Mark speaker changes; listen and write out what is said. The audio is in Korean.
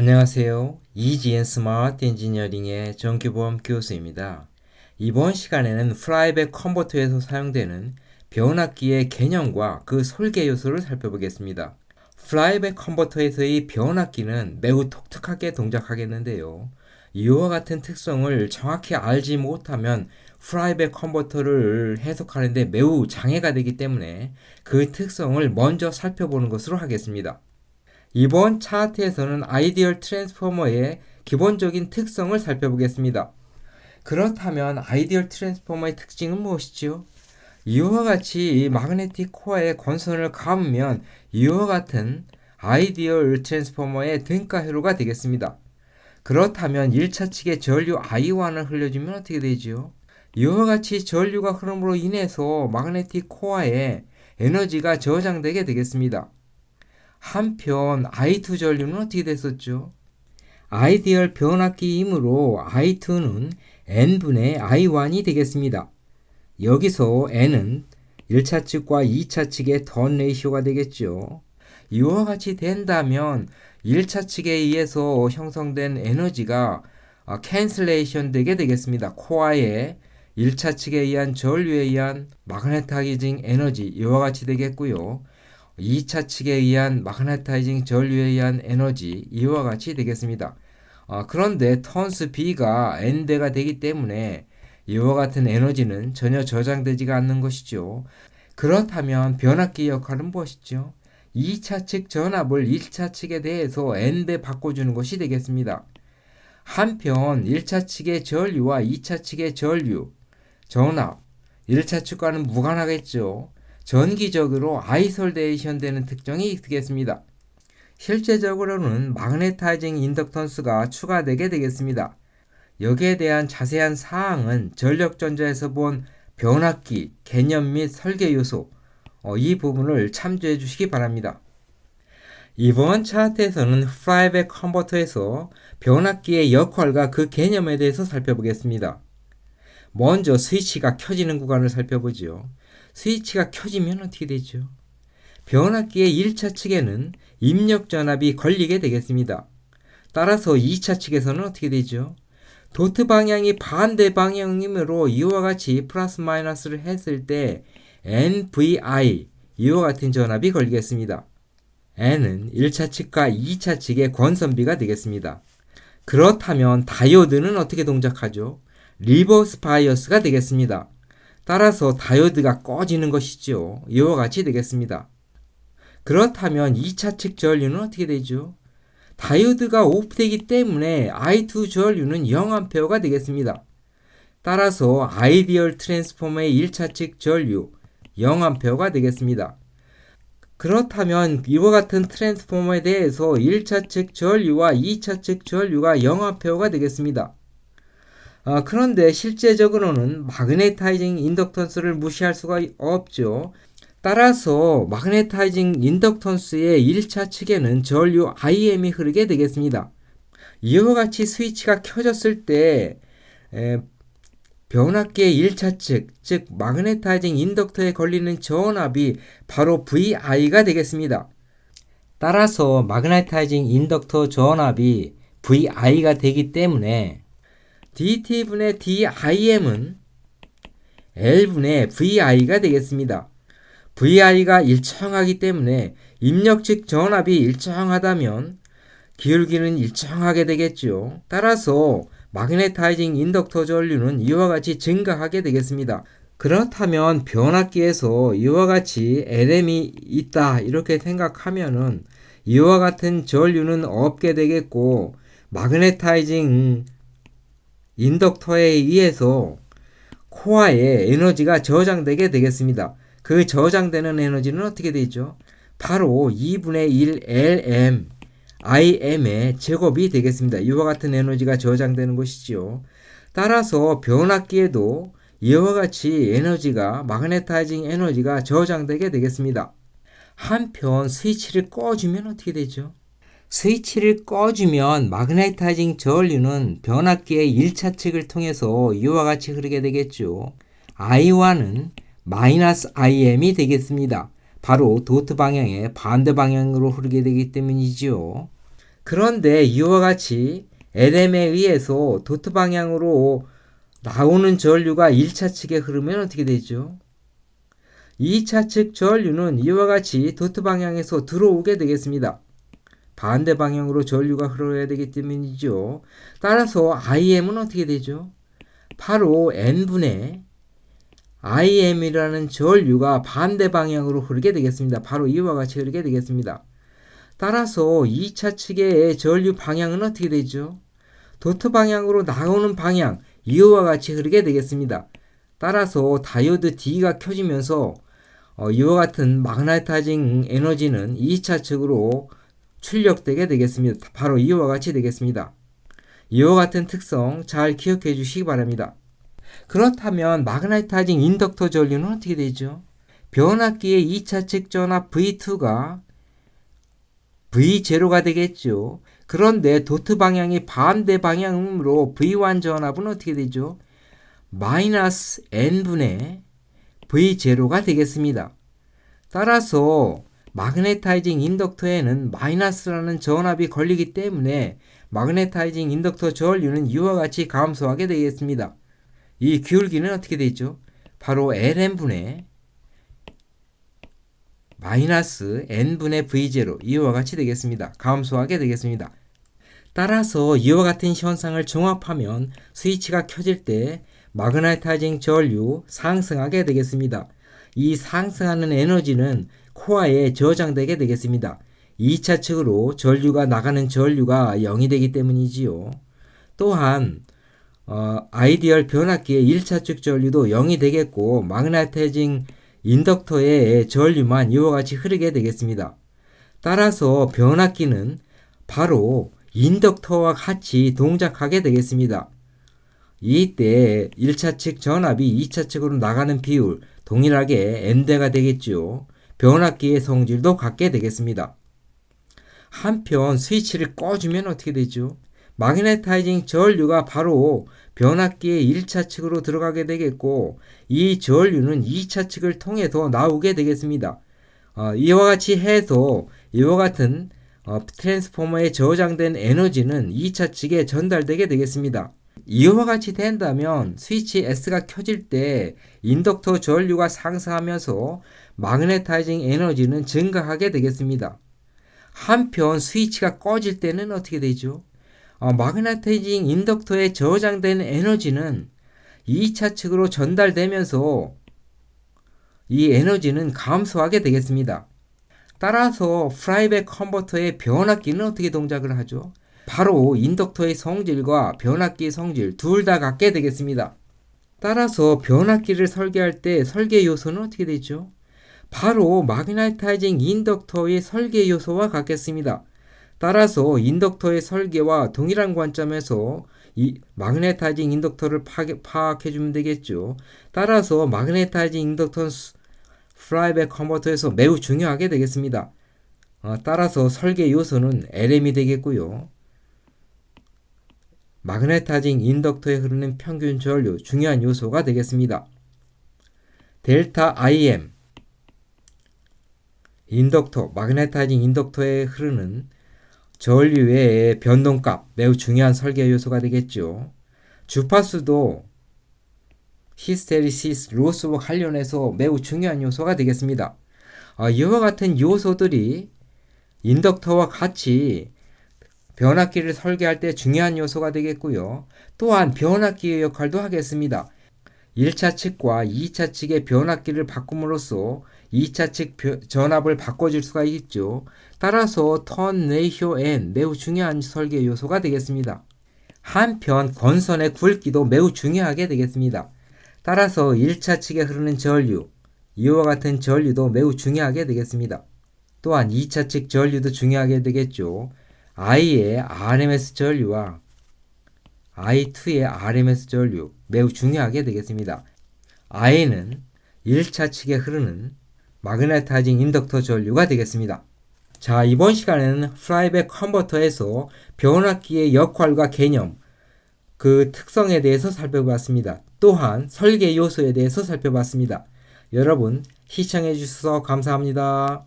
Speaker 1: 안녕하세요. 이지엔 스마트 엔지니어링의 정규보험 교수입니다. 이번 시간에는 플라이백 컨버터에서 사용되는 변압기의 개념과 그 설계 요소를 살펴보겠습니다. 플라이백 컨버터에서의 변압기는 매우 독특하게 동작하겠는데요. 이와 같은 특성을 정확히 알지 못하면 플라이백 컨버터를 해석하는데 매우 장애가 되기 때문에 그 특성을 먼저 살펴보는 것으로 하겠습니다. 이번 차트에서는 아이디얼 트랜스포머의 기본적인 특성을 살펴보겠습니다. 그렇다면 아이디얼 트랜스포머의 특징은 무엇이지요? 이와 같이 마그네틱 코어에 권선을 감으면 이와 같은 아이디얼 트랜스포머의 등가 회로가 되겠습니다. 그렇다면 1차 측에 전류 I1을 흘려주면 어떻게 되지요? 이와 같이 전류가 흐름으로 인해서 마그네틱 코어에 에너지가 저장되게 되겠습니다. 한편 I2 전류는 어떻게 됐었죠? 아이디얼 변압기이므로 I2는 N분의 I1이 되겠습니다. 여기서 N은 1차 측과 2차 측의 던 레이쇼가 되겠죠. 이와 같이 된다면 1차 측에 의해서 형성된 에너지가 캔슬레이션 되게 되겠습니다. 코어의 1차 측에 의한 전류에 의한 마그네타이징 에너지 이와 같이 되겠고요. 2차 측에 의한 마그네타이징 전류에 의한 에너지 이와 같이 되겠습니다. 어, 그런데 턴스 B가 N대가 되기 때문에 이와 같은 에너지는 전혀 저장되지가 않는 것이죠. 그렇다면 변압기 역할은 무엇이죠? 2차 측 전압을 1차 측에 대해서 N배 바꿔주는 것이 되겠습니다. 한편 1차 측의 전류와 2차 측의 전류, 전압, 1차 측과는 무관하겠죠. 전기적으로 아이솔데이션 되는 특징이 있겠습니다. 실제적으로는 마그네타이징 인덕턴스가 추가되게 되겠습니다. 여기에 대한 자세한 사항은 전력전자에서 본 변압기, 개념 및 설계 요소, 어, 이 부분을 참조해 주시기 바랍니다. 이번 차트에서는 프라이백 컨버터에서 변압기의 역할과 그 개념에 대해서 살펴보겠습니다. 먼저 스위치가 켜지는 구간을 살펴보죠. 스위치가 켜지면 어떻게 되죠? 변압기의 1차 측에는 입력 전압이 걸리게 되겠습니다. 따라서 2차 측에서는 어떻게 되죠? 도트 방향이 반대 방향이므로 이와 같이 플러스 마이너스를 했을 때 NVI 이와 같은 전압이 걸리겠습니다. N은 1차 측과 2차 측의 권선비가 되겠습니다. 그렇다면 다이오드는 어떻게 동작하죠? 리버스 바이어스가 되겠습니다. 따라서 다이오드가 꺼지는 것이죠. 이와 같이 되겠습니다. 그렇다면 2차 측 전류는 어떻게 되죠? 다이오드가 오프되기 때문에 I2 전류는 0A가 되겠습니다. 따라서 아이디얼 트랜스포머의 1차 측 전류 0A가 되겠습니다. 그렇다면 이와 같은 트랜스포머에 대해서 1차 측 전류와 2차 측 전류가 0A가 되겠습니다. 어, 그런데 실제적으로는 마그네타이징 인덕턴스를 무시할 수가 없죠. 따라서 마그네타이징 인덕턴스의 1차 측에는 전류 IM이 흐르게 되겠습니다. 이와 같이 스위치가 켜졌을 때 에, 변압기의 1차 측, 즉 마그네타이징 인덕터에 걸리는 전압이 바로 VI가 되겠습니다. 따라서 마그네타이징 인덕터 전압이 VI가 되기 때문에 dt분의 dim은 l분의 vi가 되겠습니다. vi가 일정하기 때문에 입력 즉 전압이 일정하다면 기울기는 일정하게 되겠죠. 따라서 마그네타이징 인덕터 전류는 이와 같이 증가하게 되겠습니다. 그렇다면 변압기에서 이와 같이 LM이 있다 이렇게 생각하면은 이와 같은 전류는 없게 되겠고 마그네타이징 인덕터에 의해서 코어에 에너지가 저장되게 되겠습니다. 그 저장되는 에너지는 어떻게 되죠? 바로 2분의 1 LM IM의 제곱이 되겠습니다. 이와 같은 에너지가 저장되는 것이지요. 따라서 변압기에도 이와 같이 에너지가 마그네타이징 에너지가 저장되게 되겠습니다. 한편 스위치를 꺼주면 어떻게 되죠? 스위치를 꺼주면 마그네타이징 전류는 변압기의 1차 측을 통해서 이와 같이 흐르게 되겠죠. I1은 마이너스 IM이 되겠습니다. 바로 도트 방향의 반대 방향으로 흐르게 되기 때문이지요. 그런데 이와 같이 LM에 의해서 도트 방향으로 나오는 전류가 1차 측에 흐르면 어떻게 되죠? 2차 측 전류는 이와 같이 도트 방향에서 들어오게 되겠습니다. 반대 방향으로 전류가 흘러야 되기 때문이죠. 따라서 IM은 어떻게 되죠? 바로 N분의 IM이라는 전류가 반대 방향으로 흐르게 되겠습니다. 바로 이와 같이 흐르게 되겠습니다. 따라서 2차 측의 전류 방향은 어떻게 되죠? 도트 방향으로 나오는 방향, 이와 같이 흐르게 되겠습니다. 따라서 다이오드 D가 켜지면서 어, 이와 같은 마그네타징 에너지는 2차 측으로 출력되게 되겠습니다. 바로 이와 같이 되겠습니다. 이와 같은 특성 잘 기억해 주시기 바랍니다. 그렇다면 마그네타징 인덕터 전류는 어떻게 되죠? 변압기의 2차 측 전압 V2가 V0가 되겠죠. 그런데 도트 방향이 반대 방향으로 V1 전압은 어떻게 되죠? 마이너스 N분의 V0가 되겠습니다. 따라서 마그네타이징 인덕터에는 마이너스라는 전압이 걸리기 때문에 마그네타이징 인덕터 전류는 이와 같이 감소하게 되겠습니다. 이 기울기는 어떻게 되죠? 바로 Ln분의 마이너스 n분의 v0 이와 같이 되겠습니다. 감소하게 되겠습니다. 따라서 이와 같은 현상을 종합하면 스위치가 켜질 때 마그네타이징 전류 상승하게 되겠습니다. 이 상승하는 에너지는 코어에 저장되게 되겠습니다. 2차 측으로 전류가 나가는 전류가 0이 되기 때문이지요. 또한 어, 아이디얼 변압기의 1차 측 전류도 0이 되겠고 마그네타이징 인덕터의 전류만 이와 같이 흐르게 되겠습니다. 따라서 변압기는 바로 인덕터와 같이 동작하게 되겠습니다. 이때 1차 측 전압이 2차 측으로 나가는 비율 동일하게 N대가 되겠죠. 변압기의 성질도 같게 되겠습니다. 한편 스위치를 꺼주면 어떻게 되죠? 마그네타이징 전류가 바로 변압기의 1차 측으로 들어가게 되겠고 이 전류는 2차 측을 통해서 나오게 되겠습니다. 어, 이와 같이 해서 이와 같은 어, 트랜스포머에 저장된 에너지는 2차 측에 전달되게 되겠습니다. 이와 같이 된다면 스위치 S가 켜질 때 인덕터 전류가 상승하면서 마그네타이징 에너지는 증가하게 되겠습니다. 한편 스위치가 꺼질 때는 어떻게 되죠? 어, 마그네타이징 인덕터에 저장된 에너지는 2차 측으로 전달되면서 이 에너지는 감소하게 되겠습니다. 따라서 프라이백 컨버터의 변압기는 어떻게 동작을 하죠? 바로 인덕터의 성질과 변압기의 성질 둘 다 같게 되겠습니다. 따라서 변압기를 설계할 때 설계 요소는 어떻게 되죠? 바로 마그네타이징 인덕터의 설계 요소와 같겠습니다. 따라서 인덕터의 설계와 동일한 관점에서 이 마그네타이징 인덕터를 파악해 주면 되겠죠. 따라서 마그네타이징 인덕터는 프라이백 컨버터에서 매우 중요하게 되겠습니다. 어, 따라서 설계 요소는 LM이 되겠고요. 마그네타이징 인덕터에 흐르는 평균 전류 중요한 요소가 되겠습니다. 델타 IM 인덕터, 마그네타이징 인덕터에 흐르는 전류의 변동값 매우 중요한 설계 요소가 되겠죠. 주파수도 히스테리시스 로스와 관련해서 매우 중요한 요소가 되겠습니다. 어, 이와 같은 요소들이 인덕터와 같이 변압기를 설계할 때 중요한 요소가 되겠고요. 또한 변압기의 역할도 하겠습니다. 1차 측과 2차 측의 변압기를 바꿈으로써 2차 측 전압을 바꿔줄 수가 있죠. 따라서 턴 레이쇼 N 매우 중요한 설계 요소가 되겠습니다. 한편 건선의 굵기도 매우 중요하게 되겠습니다. 따라서 1차 측에 흐르는 전류, 이와 같은 전류도 매우 중요하게 되겠습니다. 또한 2차 측 전류도 중요하게 되겠죠. I의 RMS 전류와 I2의 RMS 전류 매우 중요하게 되겠습니다. I는 1차 측에 흐르는 마그네타이징 인덕터 전류가 되겠습니다. 자, 이번 시간에는 플라이백 컨버터에서 변압기의 역할과 개념, 그 특성에 대해서 살펴봤습니다. 또한 설계 요소에 대해서 살펴봤습니다. 여러분, 시청해 주셔서 감사합니다.